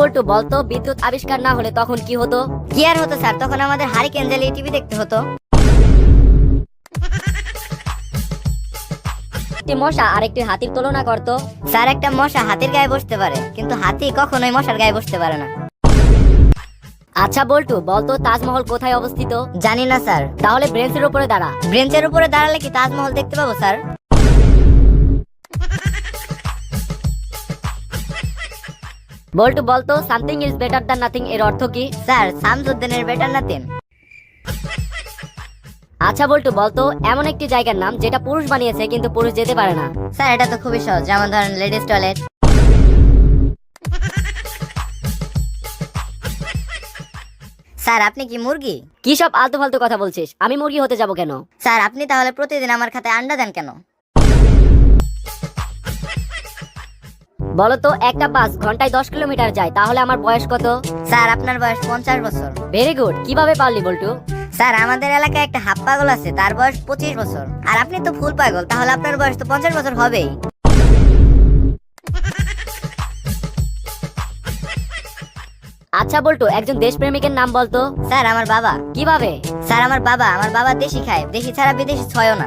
পল্টু বলতো বিদ্যুৎ আবিষ্কার না হলে তখন কি হতো? কি আর হতো স্যার? তখন আমাদের হারিকেন জ্বালিয়ে টিভি দেখতে হতো। মশা আর একটি হাতির তুলনা করতো। স্যার, একটা মশা হাতির গায়ে বসতে পারে, কিন্তু হাতি কখনোই মশার গায়ে বসতে পারে না। আচ্ছা বল্টু বলতো তাজমহল কোথায় অবস্থিত? জানি না, স্যার। তাহলে ব্রেঞ্চের উপরে দাঁড়া। ব্রেঞ্চের উপরে দাঁড়ালে কি তাজমহল দেখতে পাবো, স্যার? বল্টু বলতো something is better than nothing এর অর্থ কি? স্যার শামসুদ্দিনের বেটার নাতিন আচ্ছা বল্টু বলতো এমন একটি জায়গার নাম যেটা পুরুষ বানিয়েছে কিন্তু পুরুষ যেতে পারে না। স্যার এটা তো খুবই সহজ যেমন ধরেন লেডিস টয়লেট স্যার আপনি কি মুরগি? কি সব আলতু ফালতু কথা বলছিস? আমি মুরগি হতে যাব কেন? স্যার আপনি তাহলে প্রতিদিন আমার খাতে আন্ডা দেন কেন? বলতো একটা বাস ঘন্টায় দশ কিলোমিটার যায় তাহলে আমার বয়স কত? স্যার আপনার বয়স পঞ্চাশ বছর। ভেরি গুড কীভাবে পারলি বল্টু? স্যার আমাদের এলাকায় একটা হাফ পাগল আছে তার বয়স পঁচিশ বছর। আর আপনি তো ফুল পাগল তাহলে আপনার বয়স তো পঞ্চাশ বছর হবেই। আচ্ছা বল্টু একজন দেশপ্রেমিকের নাম বলতো? স্যার আমার বাবা। কীভাবে? স্যার আমার বাবা আমার বাবা দেশি খায় দেশি ছাড়া বিদেশি ছয়ও না।